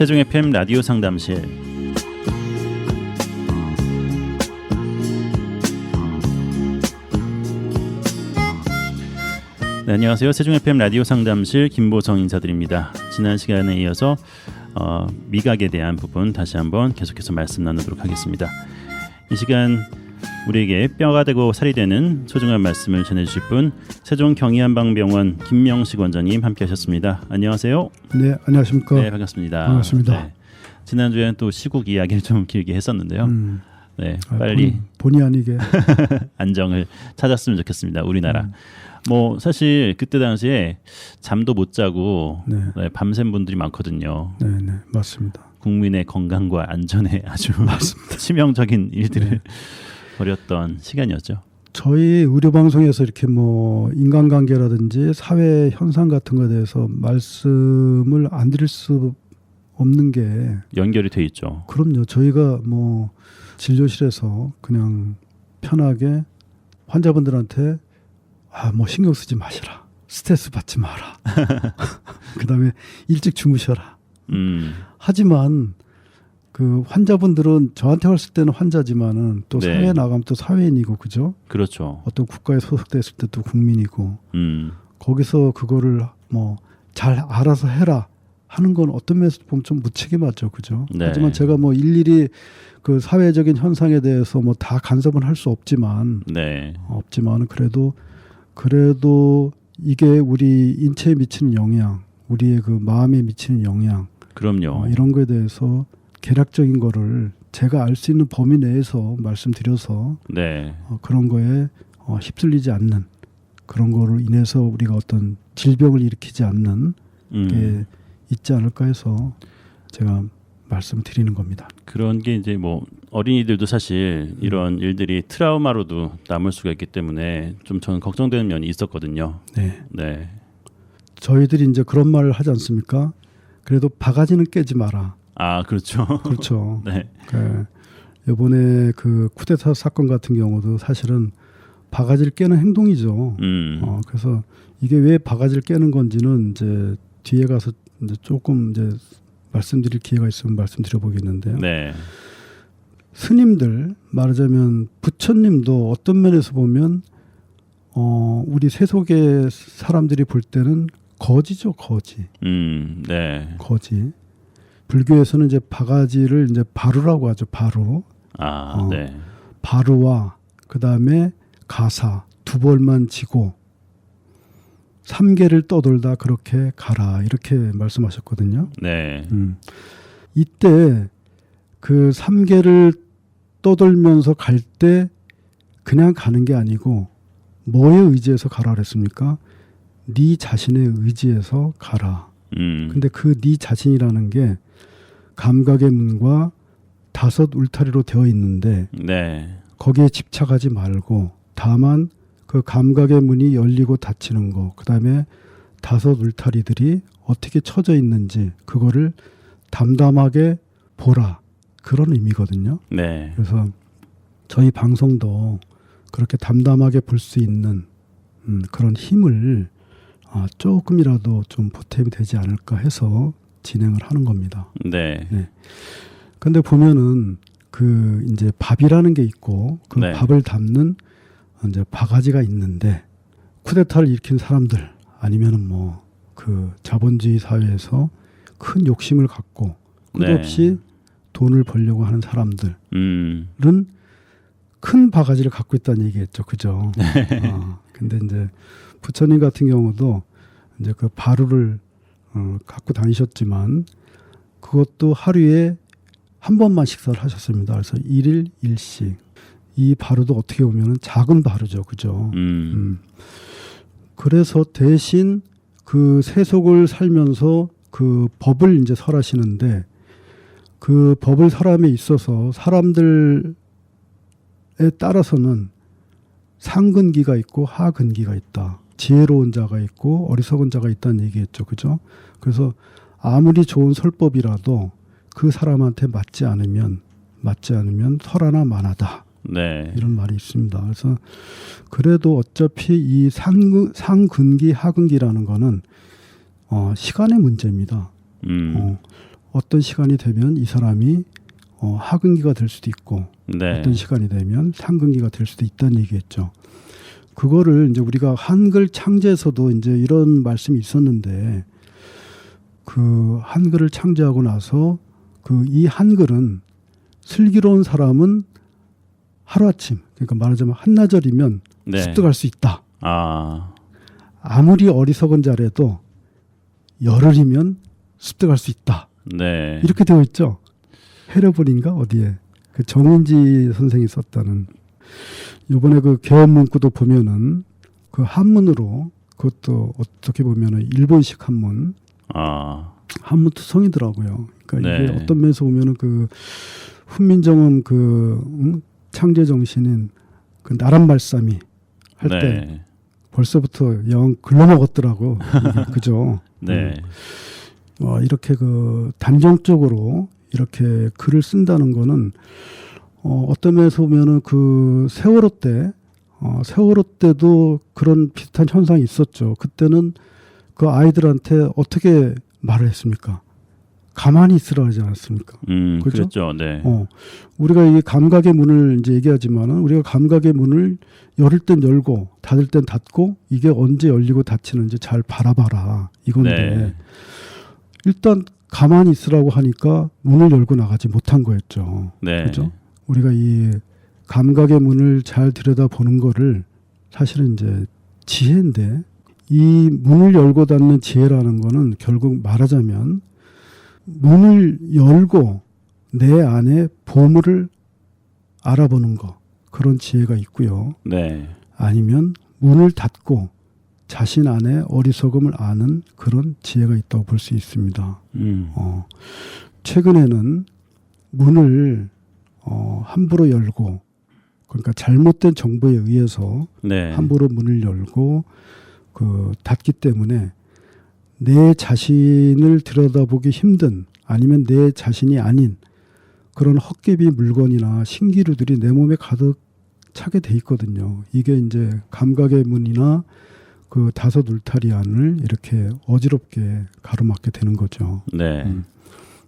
세종 FM 라디오 상담실 네, 안녕하세요. 세종 FM 라디오 상담실 김보성 인사드립니다. 지난 시간에 이어서 어, 미각에 대한 부분 다시 한번 계속해서 말씀 나누도록 하겠습니다. 이 시간 우리에게 뼈가 되고 살이 되는 소중한 말씀을 전해주실 분 세종 경희한방병원 김명식 원장님 함께하셨습니다. 안녕하세요. 네, 안녕하십니까. 네, 반갑습니다. 반갑습니다. 네. 지난 주에는 또 시국 이야기를 좀 길게 했었는데요. 음, 네, 아, 빨리 본, 본의 아니게 안정을 찾았으면 좋겠습니다. 우리나라. 음. 뭐 사실 그때 당시에 잠도 못 자고 네, 네, 밤샘 분들이 많거든요. 네, 네, 맞습니다. 국민의 건강과 안전에 아주 맞습니다. 치명적인 일들을 네. 벌였던 시간이었죠. 저희 의료 방송에서 이렇게 뭐 인간관계라든지 사회 현상 같은 것에 대해서 말씀을 안 드릴 수 없는 게 연결이 돼 있죠. 그럼요. 저희가 뭐 진료실에서 그냥 편하게 환자분들한테 아 뭐 신경 쓰지 마시라. 스트레스 받지 마라. 그다음에 일찍 주무셔라. 음, 하지만 그 환자분들은 저한테 왔을 때는 환자지만은 또 네. 사회에 나가면 또 사회인이고 그죠? 그렇죠. 어떤 국가에 소속됐을 때 또 국민이고 음, 거기서 그거를 뭐 잘 알아서 해라 하는 건 어떤 면에서 보면 좀 무책임하죠, 그죠? 네. 하지만 제가 뭐 일일이 그 사회적인 현상에 대해서 뭐 다 간섭은 할 수 없지만 네, 없지만 그래도 그래도 이게 우리 인체에 미치는 영향, 우리의 그 마음에 미치는 영향 그럼요. 어, 이런 거에 대해서 개략적인 거를 제가 알 수 있는 범위 내에서 말씀드려서 네, 어, 그런 거에 어, 휩쓸리지 않는 그런 거로 인해서 우리가 어떤 질병을 일으키지 않는 음, 게 있지 않을까 해서 제가 말씀드리는 겁니다. 그런 게 이제 뭐 어린이들도 사실 이런 일들이 트라우마로도 남을 수가 있기 때문에 좀 저는 걱정되는 면이 있었거든요. 네. 네, 저희들이 이제 그런 말을 하지 않습니까? 그래도 바가지는 깨지 마라. 아 그렇죠. 그렇죠. 네, 그 이번에 그 쿠데타 사건 같은 경우도 사실은 바가지를 깨는 행동이죠. 음, 어, 그래서 이게 왜 바가지를 깨는 건지는 이제 뒤에 가서 이제 조금 이제 말씀드릴 기회가 있으면 말씀드려 보겠는데요. 네, 스님들 말하자면 부처님도 어떤 면에서 보면 어, 우리 세속의 사람들이 볼 때는 거지죠, 거지. 음, 네, 거지. 불교에서는 이제 바가지를 이제 바루라고 하죠, 바루. 아, 어. 네, 바루와 그 다음에 가사 두 벌만 지고 삼계를 떠돌다 그렇게 가라 이렇게 말씀하셨거든요. 네, 음. 이때 그 삼계를 떠돌면서 갈 때 그냥 가는 게 아니고 뭐에 의지해서 가라 그랬습니까? 네 자신의 의지에서 가라. 음, 근데 그 네 자신이라는 게 감각의 문과 다섯 울타리로 되어 있는데 네, 거기에 집착하지 말고 다만 그 감각의 문이 열리고 닫히는 거 그다음에 다섯 울타리들이 어떻게 쳐져 있는지 그거를 담담하게 보라. 그런 의미거든요. 네, 그래서 저희 방송도 그렇게 담담하게 볼 수 있는 음, 그런 힘을 아, 조금이라도 좀 보탬이 되지 않을까 해서 진행을 하는 겁니다. 네, 근데 보면은 그 이제 밥이라는 게 있고 그 네. 밥을 담는 이제 바가지가 있는데 쿠데타를 일으킨 사람들 아니면은 뭐 그 자본주의 사회에서 큰 욕심을 갖고 끝없이 돈을 벌려고 하는 사람들은 음, 큰 바가지를 갖고 있다는 얘기겠죠, 그죠? 어, 근데 이제 부처님 같은 경우도 이제 그 바루를 어, 갖고 다니셨지만 그것도 하루에 한 번만 식사를 하셨습니다. 그래서 일일 일식. 이 바루도 어떻게 보면 작은 바루죠, 그죠? 음, 음. 그래서 대신 그 세속을 살면서 그 법을 이제 설하시는데 그 법을 설함에 있어서 사람들에 따라서는 상근기가 있고 하근기가 있다. 지혜로운 자가 있고 어리석은 자가 있다는 얘기겠죠. 그죠? 그래서 아무리 좋은 설법이라도 그 사람한테 맞지 않으면 맞지 않으면 설하나 만하다. 네, 이런 말이 있습니다. 그래서 그래도 어차피 이 상근, 상근기 하근기라는 거는 어, 시간의 문제입니다. 음, 어, 어떤 시간이 되면 이 사람이 어, 하근기가 될 수도 있고 네. 어떤 시간이 되면 상근기가 될 수도 있다는 얘기겠죠. 그거를 이제 우리가 한글 창제에서도 이제 이런 말씀이 있었는데 그 한글을 창제하고 나서 그 이 한글은 슬기로운 사람은 하루아침 그러니까 말하자면 한나절이면 네. 습득할 수 있다. 아. 아무리 어리석은 자라도 열흘이면 습득할 수 있다. 네. 이렇게 되어 있죠. 헤려볼인가 어디에 그 정인지 선생이 썼다는 이번에 그 개헌 문구도 보면은 그 한문으로 그것도 어떻게 보면은 일본식 한문 아. 한문 투성이더라고요. 그러니까 이게 네. 어떤 면에서 보면은 그 훈민정음 그 음, 창제 정신인 그 나란 말싸미 할때 네. 벌써부터 영 글러먹었더라고. 이게 그죠? 네. 어, 이렇게 그 단정적으로 이렇게 글을 쓴다는 거는 어, 어떤 면에서 보면은 그 세월호 때 어, 세월호 때도 그런 비슷한 현상이 있었죠. 그때는 그 아이들한테 어떻게 말을 했습니까? 가만히 있으라 하지 않았습니까? 음, 그죠? 그렇죠. 네. 어, 우리가 이 감각의 문을 이제 얘기하지만은 우리가 감각의 문을 열을 땐 열고 닫을 땐 닫고 이게 언제 열리고 닫히는지 잘 바라봐라 이건데 네. 일단 가만히 있으라고 하니까 문을 열고 나가지 못한 거였죠. 네. 그죠? 우리가 이 감각의 문을 잘 들여다 보는 거를 사실은 이제 지혜인데 이 문을 열고 닫는 지혜라는 거는 결국 말하자면 문을 열고 내 안에 보물을 알아보는 거 그런 지혜가 있고요. 네. 아니면 문을 닫고 자신 안에 어리석음을 아는 그런 지혜가 있다고 볼 수 있습니다. 음. 어, 최근에는 문을 어, 함부로 열고 그러니까 잘못된 정보에 의해서 네. 함부로 문을 열고 그 닫기 때문에 내 자신을 들여다보기 힘든 아니면 내 자신이 아닌 그런 헛개비 물건이나 신기루들이 내 몸에 가득 차게 돼 있거든요. 이게 이제 감각의 문이나 그 다섯 울타리 안을 이렇게 어지럽게 가로막게 되는 거죠. 네. 음.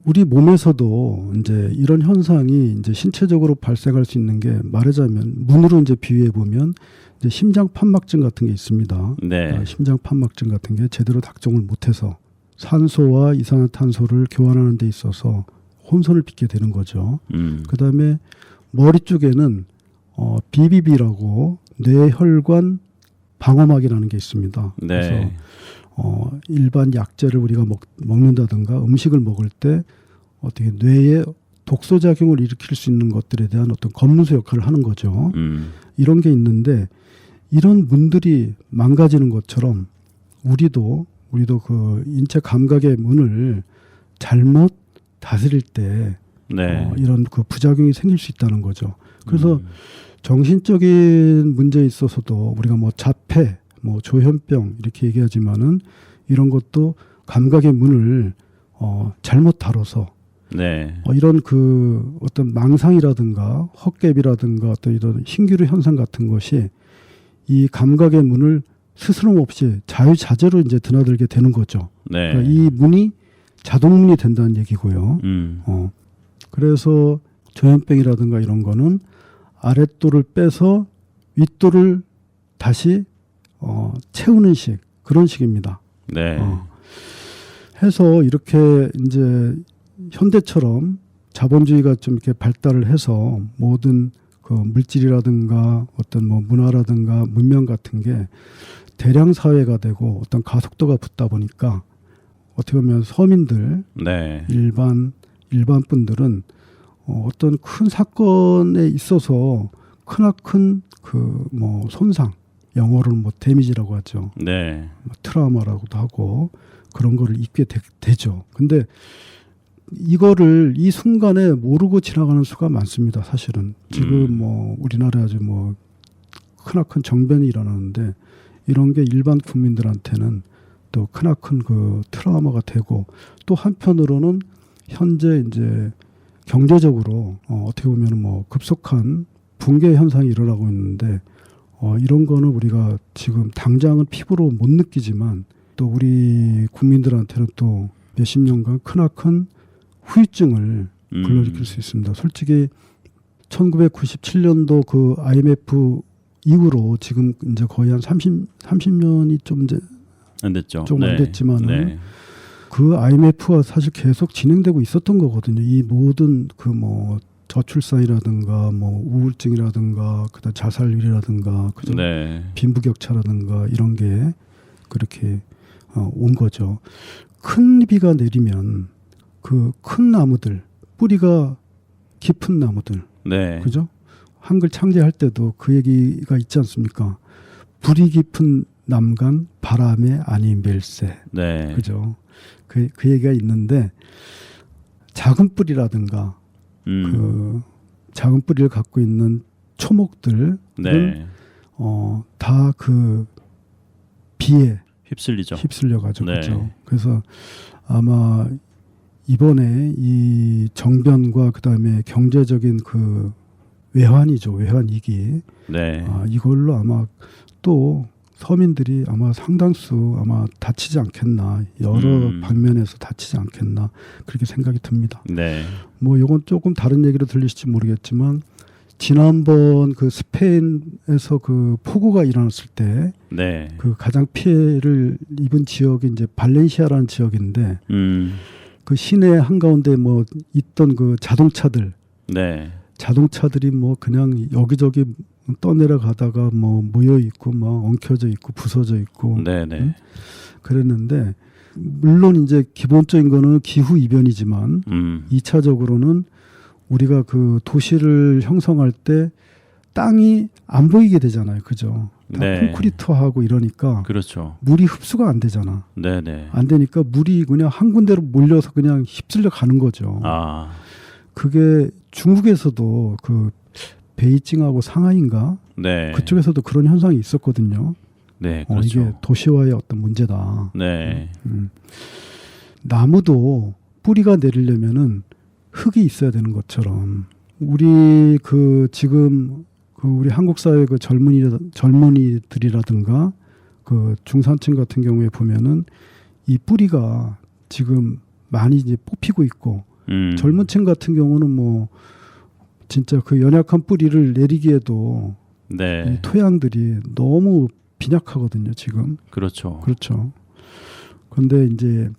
우리 몸에서도 이제 이런 현상이 이제 신체적으로 발생할 수 있는 게 말하자면 문으로 이제 비유해 보면 이제 심장 판막증 같은 게 있습니다. 네. 아, 심장 판막증 같은 게 제대로 작동을 못해서 산소와 이산화탄소를 교환하는 데 있어서 혼선을 빚게 되는 거죠. 음. 그 다음에 머리 쪽에는 어, BBB라고 뇌혈관 방어막이라는 게 있습니다. 그래서 네. 어, 일반 약재를 우리가 먹, 먹는다든가 음식을 먹을 때 어떻게 뇌에 독소 작용을 일으킬 수 있는 것들에 대한 어떤 검문소 역할을 하는 거죠. 음. 이런 게 있는데 이런 문들이 망가지는 것처럼 우리도 우리도 그 인체 감각의 문을 잘못 다스릴 때 네. 어, 이런 그 부작용이 생길 수 있다는 거죠. 그래서 음. 정신적인 문제에 있어서도 우리가 뭐 자폐, 뭐 조현병 이렇게 얘기하지만은 이런 것도 감각의 문을 어, 잘못 다뤄서 네. 어, 이런 그 어떤 망상이라든가 헛갭이라든가 어떤 이런 신기루 현상 같은 것이 이 감각의 문을 스스럼 없이 자유자재로 이제 드나들게 되는 거죠. 네. 그러니까 이 문이 자동문이 된다는 얘기고요. 음. 어. 그래서 조현병이라든가 이런 거는 아랫도를 빼서 윗도를 다시 어, 채우는 식 그런 식입니다. 네. 어. 해서 이렇게 이제 현대처럼 자본주의가 좀 이렇게 발달을 해서 모든 그 물질이라든가 어떤 뭐 문화라든가 문명 같은 게 대량 사회가 되고 어떤 가속도가 붙다 보니까 어떻게 보면 서민들 네. 일반 일반 분들은 어, 어떤 큰 사건에 있어서 크나큰 그 뭐 손상 영어로는 뭐 데미지라고 하죠. 네. 뭐 트라우마라고도 하고 그런 거를 입게 되, 죠 근데 이거를 이 순간에 모르고 지나가는 수가 많습니다. 사실은 지금 음. 뭐 우리나라에 아주 뭐 크나큰 정변이 일어나는데 이런 게 일반 국민들한테는 또 크나큰 그 트라우마가 되고 또 한편으로는 현재 이제 경제적으로 어, 어떻게 보면 뭐 급속한 붕괴 현상이 일어나고 있는데 어, 이런 거는 우리가 지금 당장은 피부로 못 느끼지만 또 우리 국민들한테는 또 몇십 년간 크나큰 후유증을 음. 불러일으킬 수 있습니다. 솔직히 1997년도 그 IMF 이후로 지금 이제 거의 한 30, 30년이 좀 이제 안 됐죠. 좀안 됐지만은 네. 그 IMF가 사실 계속 진행되고 있었던 거거든요. 이 모든 그 뭐 저출산이라든가 뭐 우울증이라든가 그다음 자살률이라든가 그죠 네. 빈부격차라든가 이런 게 그렇게 어, 온 거죠. 큰 비가 내리면 그 큰 나무들 뿌리가 깊은 나무들 네. 그죠? 한글 창제할 때도 그 얘기가 있지 않습니까? 불이 깊은 남간 바람에 아니 멜세 네. 그죠? 그, 그 얘기가 있는데 작은 뿌리라든가 음. 그 작은 뿌리를 갖고 있는 초목들 네. 어, 다 그 비에 휩쓸리죠. 휩쓸려 가지고 네. 그죠. 그래서 아마 이번에 이 정변과 그다음에 경제적인 그 외환이죠. 외환 위기. 네. 아, 이걸로 아마 또 서민들이 아마 상당수 아마 다치지 않겠나 여러 음. 방면에서 다치지 않겠나 그렇게 생각이 듭니다. 네. 뭐 이건 조금 다른 얘기로 들리실지 모르겠지만 지난번 그 스페인에서 그 폭우가 일어났을 때그 네. 가장 피해를 입은 지역이 이제 발렌시아라는 지역인데 음. 그 시내 한가운데 뭐 있던 그 자동차들 네. 자동차들이 뭐 그냥 여기저기 떠내려 가다가 뭐 모여 있고 막 엉켜져 있고 부서져 있고 네, 네. 음? 그랬는데 물론 이제 기본적인 거는 기후 이변이지만 음. 이차적으로는 우리가 그 도시를 형성할 때 땅이 안 보이게 되잖아요. 그죠? 다 네. 콘크리트하고 이러니까 그렇죠. 물이 흡수가 안 되잖아. 네, 네. 안 되니까 물이 그냥 한 군데로 몰려서 그냥 휩쓸려 가는 거죠. 아. 그게 중국에서도 그 베이징하고 상하이인가 네. 그쪽에서도 그런 현상이 있었거든요. 네, 어, 그렇죠. 이게 도시화의 어떤 문제다. 네. 음. 나무도 뿌리가 내리려면은 흙이 있어야 되는 것처럼 우리 그 지금 그 우리 한국 사회 그 젊은이 젊은이들이라든가 그 중산층 같은 경우에 보면은 이 뿌리가 지금 많이 이제 뽑히고 있고 음. 젊은 층 같은 경우는 뭐 진짜 그 연약한 뿌리를 내리기에도 네. 이 토양들이 너무 빈약하거든요 지금 그렇죠. 그렇죠. 그런데 이제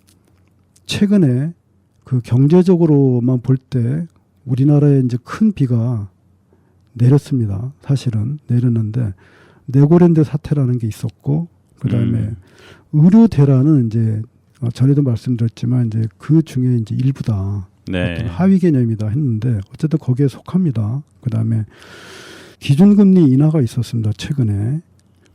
최근에 그 경제적으로만 볼 때 우리나라에 이제 큰 비가 내렸습니다. 사실은 내렸는데 네고랜드 사태라는 게 있었고 그다음에 음. 의료 대란은 이제 어, 전에도 말씀드렸지만 이제 그 중에 이제 일부다. 네. 어떤 하위 개념이다 했는데 어쨌든 거기에 속합니다. 그다음에 기준금리 인하가 있었습니다. 최근에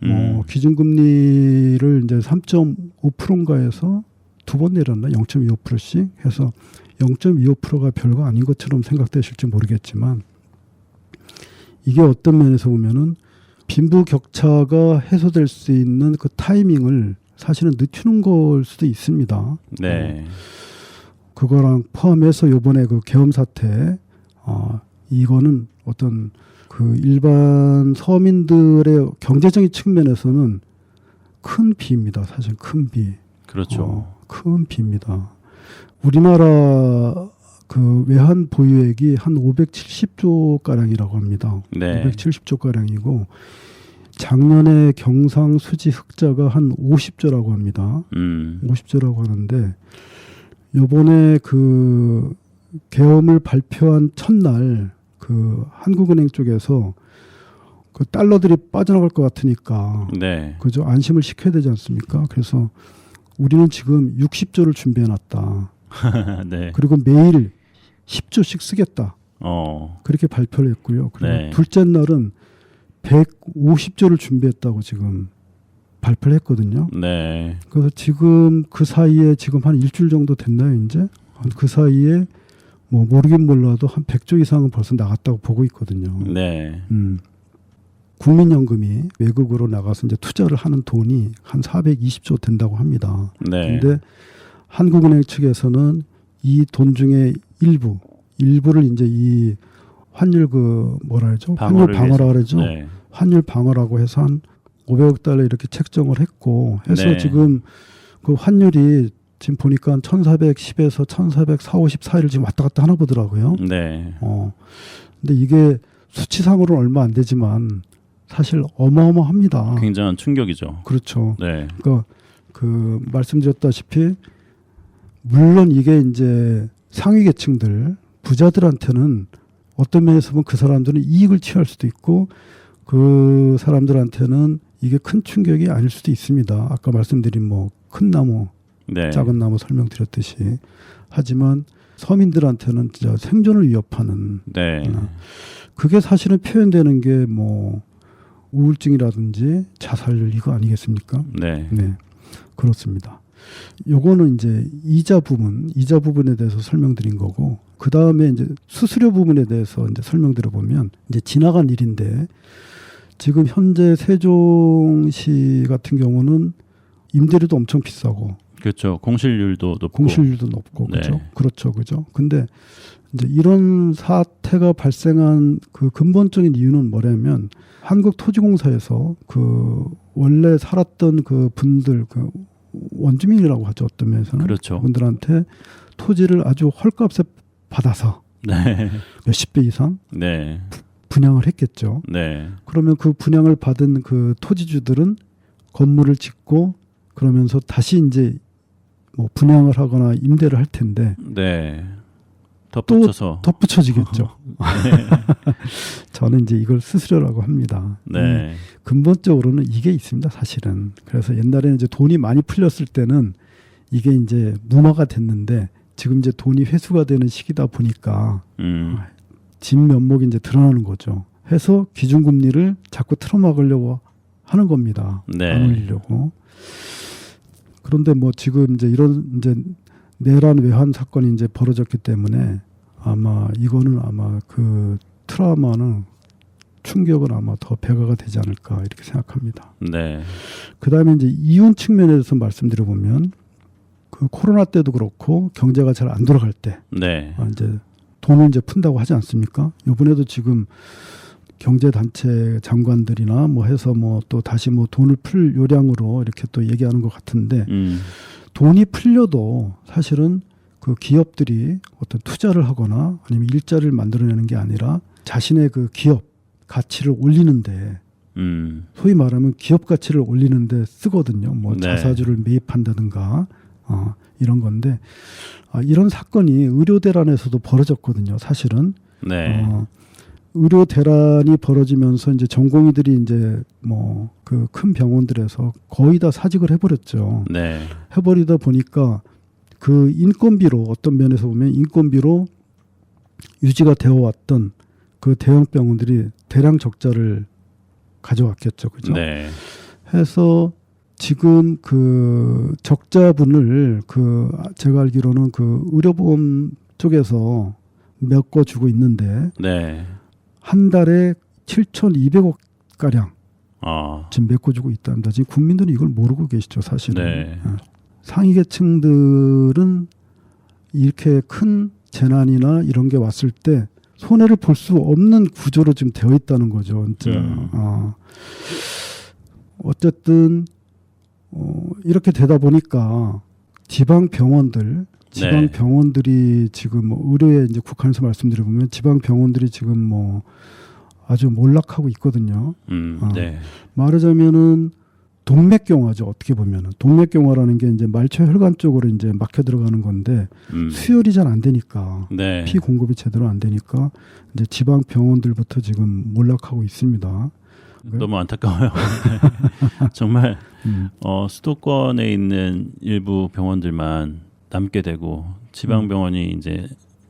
음. 뭐 기준금리를 이제 3.5%인가에서 두 번 내렸나 0.25%씩 해서 0.25%가 별거 아닌 것처럼 생각되실지 모르겠지만 이게 어떤 면에서 보면은 빈부 격차가 해소될 수 있는 그 타이밍을 사실은 늦추는 걸 수도 있습니다. 네. 그거랑 포함해서 요번에 그 계엄 사태 어 이거는 어떤 그 일반 서민들의 경제적인 측면에서는 큰 비입니다. 사실 큰 비. 그렇죠. 어, 큰 비입니다. 우리나라 그 외환 보유액이 한 570조 가량이라고 합니다. 네. 570조 가량이고 작년에 경상 수지 흑자가 한 50조라고 합니다. 음. 50조라고 하는데 요번에 그 계엄을 발표한 첫날 그 한국은행 쪽에서 그 달러들이 빠져나갈 것 같으니까 네. 그죠 안심을 시켜야 되지 않습니까? 그래서 우리는 지금 60조를 준비해 놨다. 네. 그리고 매일 10조씩 쓰겠다. 어. 그렇게 발표를 했고요. 그리고 네. 둘째 날은 150조를 준비했다고 지금 발표를 했거든요. 네. 그래서 지금 그 사이에 지금 한 일주일 정도 됐나요, 이제? 한 그 사이에 뭐 모르긴 몰라도 한 100조 이상은 벌써 나갔다고 보고 있거든요. 네. 음. 국민연금이 외국으로 나가서 이제 투자를 하는 돈이 한 420조 된다고 합니다. 네. 근데 한국은행 측에서는 이 돈 중에 일부, 일부를 이제 이 환율 그 뭐라 하죠? 환율 방어라. 그러죠. 네. 환율 방어라고 해서 한 500억 달러 이렇게 책정을 했고 해서 네. 지금 그 환율이 지금 보니까 1410에서 1404, 54일 지금 왔다 갔다 하나 보더라고요. 네. 어. 근데 이게 수치상으로는 얼마 안 되지만 사실 어마어마합니다. 굉장한 충격이죠. 그렇죠. 네. 그러니까 그 말씀드렸다시피 물론 이게 이제 상위 계층들 부자들한테는 어떤 면에서 보면 그 사람들은 이익을 취할 수도 있고 그 사람들한테는 이게 큰 충격이 아닐 수도 있습니다. 아까 말씀드린 뭐 큰 나무, 네. 작은 나무 설명드렸듯이 하지만 서민들한테는 진짜 생존을 위협하는 네. 그게 사실은 표현되는 게 뭐 우울증이라든지 자살 이거 아니겠습니까? 네. 네, 그렇습니다. 요거는 이제 이자 부분, 이자 부분에 대해서 설명드린 거고, 그 다음에 이제 수수료 부분에 대해서 이제 설명드려 보면 이제 지나간 일인데 지금 현재 세종시 같은 경우는 임대료도 엄청 비싸고 그렇죠. 공실률도 높고. 공실률도 높고 네. 그죠? 그렇죠, 그죠? 근데 이제 이런 사태가 발생한 그 근본적인 이유는 뭐냐면 한국 토지공사에서 그 원래 살았던 그 분들 그 원주민이라고 하죠 어떤 면에서는 그렇죠. 그분들한테 토지를 아주 헐값에 받아서 네. 몇십 배 이상 네. 분양을 했겠죠. 네. 그러면 그 분양을 받은 그 토지주들은 건물을 짓고 그러면서 다시 이제 뭐 분양을 하거나 임대를 할 텐데 네. 덧붙여서 덧붙여지겠죠. 저는 이제 이걸 수수료라고 합니다. 음, 네. 근본적으로는 이게 있습니다, 사실은. 그래서 옛날에는 이제 돈이 많이 풀렸을 때는 이게 이제 무마가 됐는데 지금 이제 돈이 회수가 되는 시기다 보니까 음. 진 면목이 이제 드러나는 거죠. 해서 기준금리를 자꾸 틀어막으려고 하는 겁니다. 네. 안 올리려고. 그런데 뭐 지금 이제 이런 이제 내란 외환 사건이 이제 벌어졌기 때문에 아마 이거는 아마 그 트라우마는 충격은 아마 더 배가가 되지 않을까 이렇게 생각합니다. 네. 그 다음에 이제 이윤 측면에서 말씀드려 보면 그 코로나 때도 그렇고 경제가 잘 안 돌아갈 때 네. 아, 이제 돈을 이제 푼다고 하지 않습니까? 이번에도 지금 경제 단체 장관들이나 뭐 해서 뭐 또 다시 뭐 돈을 풀 요량으로 이렇게 또 얘기하는 것 같은데 음. 돈이 풀려도 사실은 그 기업들이 어떤 투자를 하거나 아니면 일자리를 만들어내는 게 아니라 자신의 그 기업 가치를 올리는데 음. 소위 말하면 기업 가치를 올리는데 쓰거든요. 뭐 네. 자사주를 매입한다든가 어, 이런 건데 아, 이런 사건이 의료 대란에서도 벌어졌거든요. 사실은 네. 어, 의료 대란이 벌어지면서 이제 전공의들이 이제 뭐 그 큰 병원들에서 거의 다 사직을 해버렸죠. 네. 해버리다 보니까 그 인건비로 어떤 면에서 보면 인건비로 유지가 되어 왔던 그 대형 병원들이 대량 적자를 가져왔겠죠. 그죠? 네. 해서 지금 그 적자분을 그 제가 알기로는 그 의료보험 쪽에서 메꿔 주고 있는데 네. 한 달에 7,200억 가량 아. 지금 메꿔 주고 있답니다. 지금 국민들은 이걸 모르고 계시죠, 사실은. 네. 예. 상위 계층들은 이렇게 큰 재난이나 이런 게 왔을 때 손해를 볼 수 없는 구조로 지금 되어 있다는 거죠. 진짜. 음. 어. 어쨌든 어, 이렇게 되다 보니까 지방 병원들 지방 네. 병원들이 지금 뭐 의료에 이제 국한해서 말씀드려 보면 지방 병원들이 지금 뭐 아주 몰락하고 있거든요. 음. 어. 네. 말하자면은 동맥경화죠. 어떻게 보면은 동맥경화라는 게 이제 말초 혈관 쪽으로 이제 막혀 들어가는 건데 음. 수혈이 잘 안 되니까 네. 피 공급이 제대로 안 되니까 이제 지방 병원들부터 지금 몰락하고 있습니다. 너무 안타까워요. 정말 음. 어, 수도권에 있는 일부 병원들만 남게 되고 지방 병원이 이제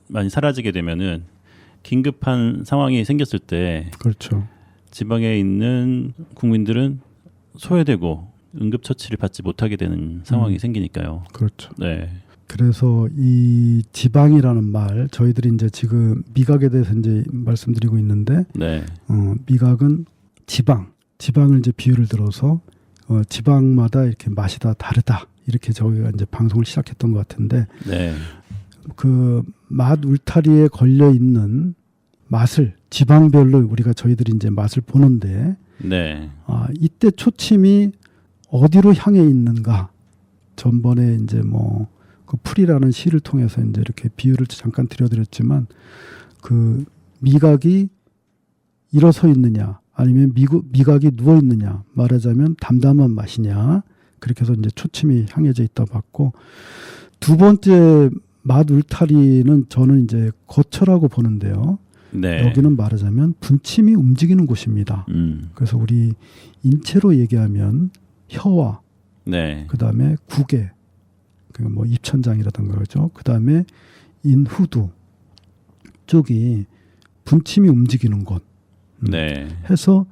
많이 사라지게 되면은 긴급한 상황이 생겼을 때 그렇죠. 지방에 있는 국민들은 소외되고 응급 처치를 받지 못하게 되는 상황이 음. 생기니까요. 그렇죠. 네. 그래서 이 지방이라는 말 저희들이 이제 지금 미각에 대해서 이제 말씀드리고 있는데 네. 어, 미각은 지방, 지방을 이제 비유를 들어서 어, 지방마다 이렇게 맛이 다 다르다 이렇게 저희가 이제 방송을 시작했던 것 같은데 네. 그맛 울타리에 걸려 있는 맛을 지방별로 우리가 저희들이 이제 맛을 보는데 네. 아, 이때 초침이 어디로 향해 있는가 전번에 이제 뭐 그 풀이라는 시를 통해서 이제 이렇게 비유를 잠깐 드려드렸지만 그 미각이 일어서 있느냐 아니면 미구, 미각이 누워 있느냐 말하자면 담담한 맛이냐 그렇게 해서 이제 초침이 향해져 있다 봤고 두 번째 맛 울타리는 저는 이제 거처라고 보는데요. 네. 여기는 말하자면 분침이 움직이는 곳입니다. 음. 그래서 우리 인체로 얘기하면 혀와 네. 그 다음에 구개, 그뭐 그러니까 입천장이라든가 그러죠. 그 다음에 인후두 쪽이 분침이 움직이는 곳. 음. 네. 해서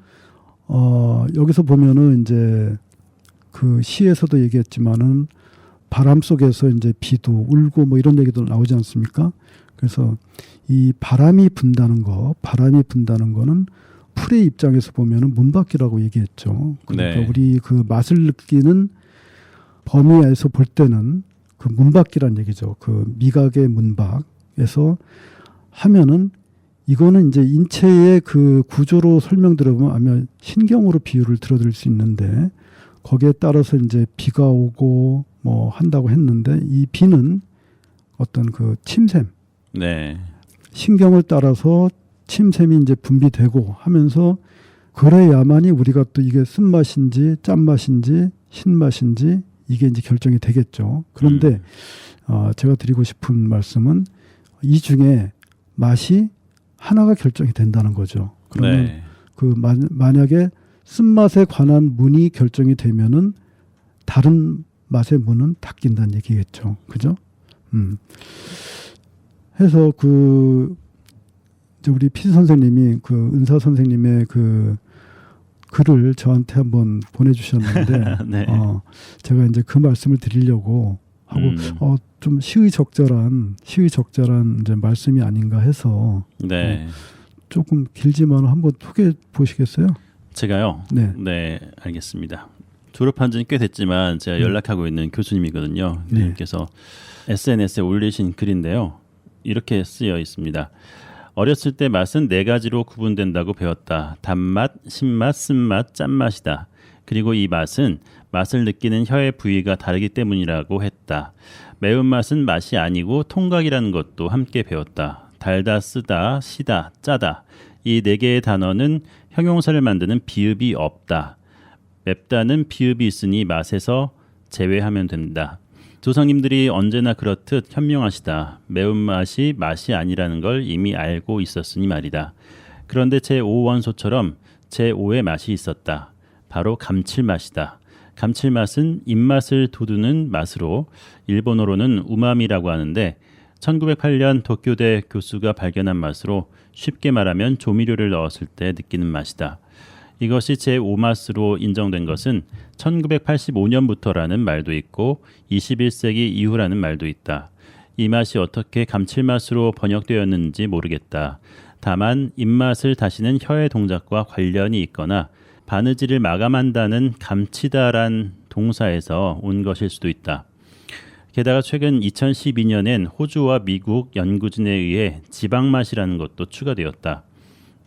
어 여기서 보면은 이제 그 시에서도 얘기했지만은 바람 속에서 이제 비도 울고 뭐 이런 얘기도 나오지 않습니까? 그래서 이 바람이 분다는 거, 바람이 분다는 거는 풀의 입장에서 보면은 문밖이라고 얘기했죠. 그러니까 네. 우리 그 맛을 느끼는 범위에서 볼 때는 그 문밖이란 얘기죠. 그 미각의 문밖에서 하면은 이거는 이제 인체의 그 구조로 설명드려보면 아마 신경으로 비유를 들어드릴 수 있는데 거기에 따라서 이제 비가 오고 뭐 한다고 했는데 이 비는 어떤 그 침샘 네. 신경을 따라서 침샘이 이제 분비되고 하면서 그래야만이 우리가 또 이게 쓴맛인지 짠맛인지 신맛인지 이게 이제 결정이 되겠죠. 그런데 음. 어, 제가 드리고 싶은 말씀은 이 중에 맛이 하나가 결정이 된다는 거죠. 그러면 네. 그 만, 만약에 쓴맛에 관한 문이 결정이 되면은 다른 맛의 문은 닫힌다는 얘기겠죠. 그죠? 음. 해서 그 우리 피 선생님이 그 은사 선생님의 그 글을 저한테 한번 보내주셨는데 네. 어, 제가 이제 그 말씀을 드리려고 하고 음. 어, 좀 시의 적절한 시의 적절한 이제 말씀이 아닌가 해서 네. 조금 길지만 한번 소개해 보시겠어요? 제가요. 네. 네, 알겠습니다. 졸업한 지는 꽤 됐지만 제가 음. 연락하고 있는 교수님이거든요. 네. 교수님께서 SNS에 올리신 글인데요. 이렇게 쓰여 있습니다. 어렸을 때 맛은 네 가지로 구분된다고 배웠다. 단맛, 신맛, 쓴맛, 짠맛이다. 그리고 이 맛은 맛을 느끼는 혀의 부위가 다르기 때문이라고 했다. 매운맛은 맛이 아니고 통각이라는 것도 함께 배웠다. 달다, 쓰다, 시다, 짜다. 이 네 개의 단어는 형용사를 만드는 비읍이 없다. 맵다는 비읍이 있으니 맛에서 제외하면 된다. 조상님들이 언제나 그렇듯 현명하시다. 매운맛이 맛이 아니라는 걸 이미 알고 있었으니 말이다. 그런데 제5원소처럼 제5의 맛이 있었다. 바로 감칠맛이다. 감칠맛은 입맛을 돋우는 맛으로 일본어로는 우마미라고 하는데 1908년 도쿄대 교수가 발견한 맛으로 쉽게 말하면 조미료를 넣었을 때 느끼는 맛이다. 이것이 제5맛으로 인정된 것은 1985년부터라는 말도 있고 21세기 이후라는 말도 있다. 이 맛이 어떻게 감칠맛으로 번역되었는지 모르겠다. 다만 입맛을 다시는 혀의 동작과 관련이 있거나 바느질을 마감한다는 감치다란 동사에서 온 것일 수도 있다. 게다가 최근 2012년엔 호주와 미국 연구진에 의해 지방 맛이라는 것도 추가되었다.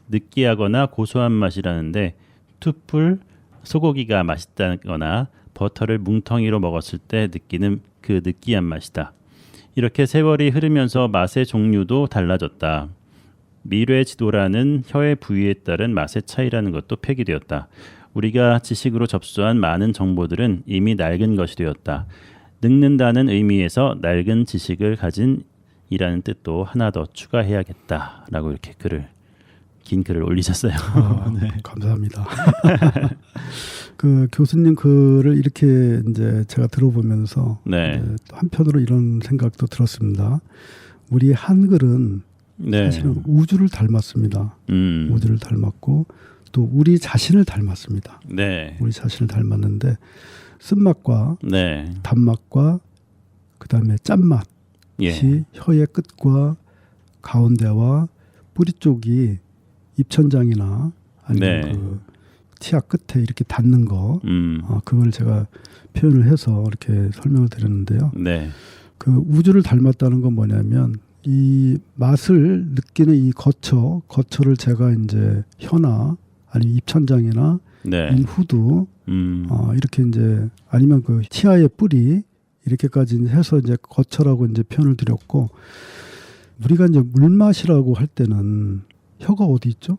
느끼하거나 고소한 맛이라는데 투풀 소고기가 맛있다거나 버터를 뭉텅이로 먹었을 때 느끼는 그 느끼한 맛이다. 이렇게 세월이 흐르면서 맛의 종류도 달라졌다. 미래 지도라는 혀의 부위에 따른 맛의 차이라는 것도 폐기되었다. 우리가 지식으로 접수한 많은 정보들은 이미 낡은 것이 되었다. 늙는다는 의미에서 낡은 지식을 가진 이라는 뜻도 하나 더 추가해야겠다라고 이렇게 글을 긴 글을 올리셨어요. 아, 감사합니다. 그 교수님 글을 이렇게 이제 제가 들어보면서 네. 이제 또 한편으로 이런 생각도 들었습니다. 우리 한글은 네. 사실은 우주를 닮았습니다. 음. 우주를 닮았고 또 우리 자신을 닮았습니다. 네. 우리 자신을 닮았는데 쓴맛과 네. 단맛과 그다음에 짠맛이 예. 혀의 끝과 가운데와 뿌리 쪽이 입천장이나 아니면 네. 그 치아 끝에 이렇게 닿는 거 음. 어, 그걸 제가 표현을 해서 이렇게 설명을 드렸는데요. 네. 그 우주를 닮았다는 건 뭐냐면 이 맛을 느끼는 이 거처, 거처를 제가 이제 혀나 아니면 입천장이나 네. 인후두 음. 어, 이렇게 이제 아니면 그 치아의 뿌리 이렇게까지 해서 이제 거처라고 이제 표현을 드렸고 우리가 이제 물맛이라고 할 때는 혀가 어디 있죠?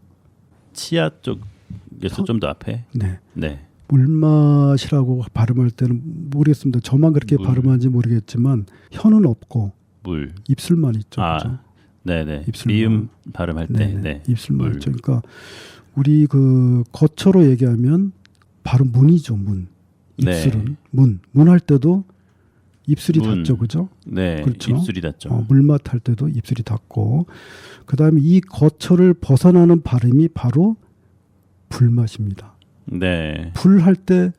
치아 쪽에서 좀 더 앞에. 네. 네. 물맛이라고 발음할 때는 모르겠습니다. 저만 그렇게 물. 발음하는지 모르겠지만 혀는 없고 물. 입술만 있죠. 아, 그죠? 네네. 입술만. 미음 발음할 때. 네네. 네. 입술만 물. 있죠. 그러니까 우리 그 거처로 얘기하면 바로 문이죠. 문. 네. 입술은 문. 문 할 때도 입술이 문. 닿죠. 그죠? 네. 그렇죠. 입술이 닿죠. 어, 물맛 할 때도 입술이 닿고 그 다음에 이 거처를 벗어나는 발음이 바로 불맛입니다. 네. 불 할 때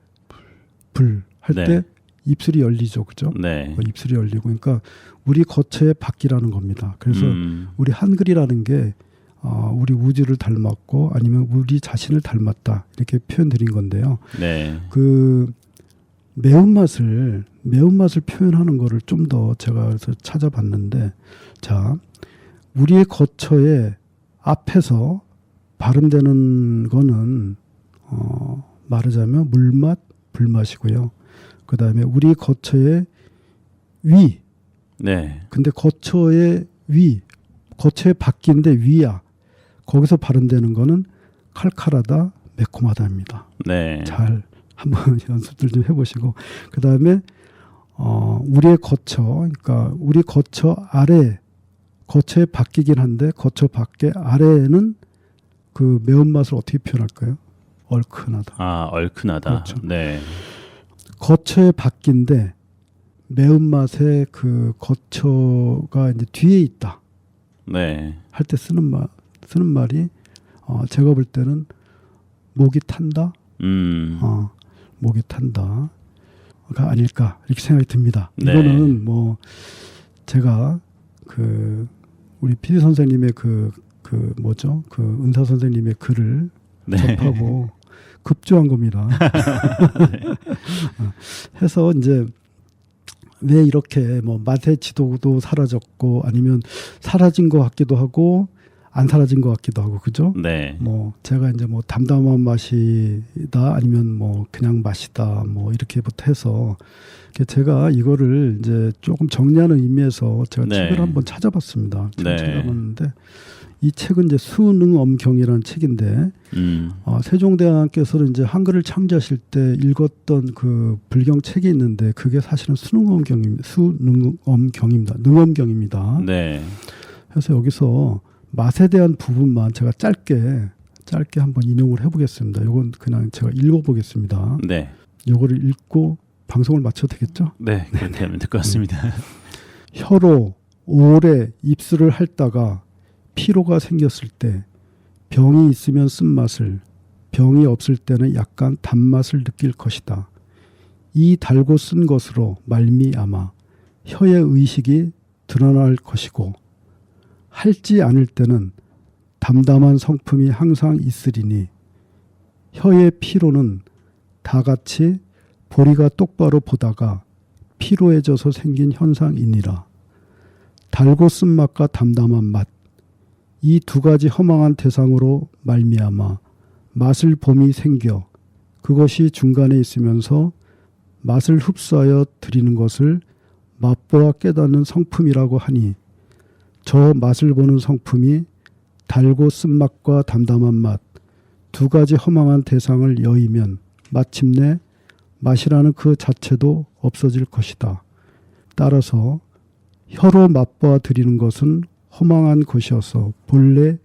불 할때 네. 입술이 열리죠. 그죠? 네. 어, 입술이 열리고 그러니까 우리 거처의 밖이라는 겁니다. 그래서 음, 우리 한글이라는 게 어, 우리 우주를 닮았고 아니면 우리 자신을 닮았다 이렇게 표현드린 건데요. 네. 그 매운맛을 매운맛을 표현하는 거를 좀 더 제가 그래서 찾아봤는데 자 우리의 거처의 앞에서 발음되는 거는 어, 말하자면 물맛 불맛이고요. 그 다음에 우리 거처의 위 네. 근데 거처의 위 거처의 밖인데 위야 거기서 발음되는 거는 칼칼하다 매콤하다입니다. 네. 잘 한번 연습들 좀 해보시고 그 다음에 어, 우리의 거처 그러니까 우리 거처 아래 거처에 바뀌긴 한데 거처 밖에 아래에는 그 매운맛을 어떻게 표현할까요? 얼큰하다. 아, 얼큰하다. 그렇죠. 네. 거처의 밖인데 매운맛의 그 거처가 이제 뒤에 있다 네. 할 때 쓰는 말 쓰는 말이 어, 제가 볼 때는 목이 탄다. 음. 어, 목이 탄다가 아닐까 이렇게 생각이 듭니다. 네. 이거는 뭐 제가 그 우리 PD 선생님의 그 그 뭐죠 그 은사 선생님의 글을 네. 접하고 급조한 겁니다. 어, 해서 이제 왜 이렇게 뭐 맛의 지도도 사라졌고 아니면 사라진 것 같기도 하고 안 사라진 것 같기도 하고 그죠? 네. 뭐 제가 이제 뭐 담담한 맛이다 아니면 뭐 그냥 맛이다 뭐 이렇게부터 해서 제가 이거를 이제 조금 정리하는 의미에서 제가 네. 책을 한번 찾아봤습니다. 네. 찾아봤는데 이 책은 이제 수능엄경이라는 책인데 음. 어, 세종대왕께서는 이제 한글을 창제하실 때 읽었던 그 불경 책이 있는데 그게 사실은 수능엄경입니다. 수능엄경입니다. 능엄경입니다. 네. 그래서 여기서 맛에 대한 부분만 제가 짧게 짧게 한번 인용을 해보겠습니다. 이건 그냥 제가 읽어보겠습니다. 네. 요거를 읽고 방송을 마쳐도 되겠죠? 네. 그렇게 하면 될 것 같습니다. 혀로 오래 입술을 핥다가 피로가 생겼을 때 병이 있으면 쓴맛을 병이 없을 때는 약간 단맛을 느낄 것이다. 이 달고 쓴 것으로 말미암아 혀의 의식이 드러날 것이고 할지 않을 때는 담담한 성품이 항상 있으리니 혀의 피로는 다 같이 보리가 똑바로 보다가 피로해져서 생긴 현상이니라. 달고 쓴맛과 담담한 맛. 이 두 가지 허망한 대상으로 말미암아 맛을 봄이 생겨 그것이 중간에 있으면서 맛을 흡수하여 드리는 것을 맛보아 깨닫는 성품이라고 하니 저 맛을 보는 성품이 달고 쓴맛과 담담한 맛 두 가지 허망한 대상을 여의면 마침내 맛이라는 그 자체도 없어질 것이다. 따라서 혀로 맛보아 드리는 것은 허망한 것이어서 본래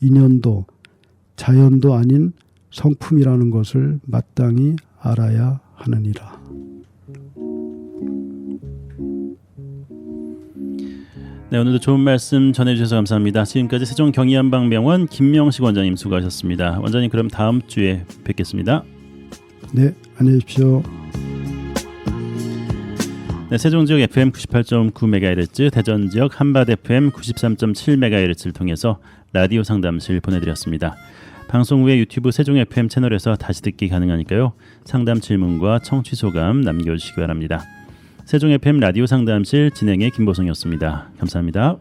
인연도 자연도 아닌 성품이라는 것을 마땅히 알아야 하느니라. 네, 오늘도 좋은 말씀 전해주셔서 감사합니다. 지금까지 세종 경희한방병원 김명식 원장님 수고하셨습니다. 원장님 그럼 다음 주에 뵙겠습니다. 네, 안녕히 계십시오. 네, 세종 지역 FM 98.9MHz, 대전 지역 한밭 FM 93.7MHz를 통해서 라디오 상담실 보내드렸습니다. 방송 후에 유튜브 세종 FM 채널에서 다시 듣기 가능하니까요. 상담 질문과 청취 소감 남겨주시기 바랍니다. 세종 FM 라디오 상담실 진행의 김보성이었습니다. 감사합니다.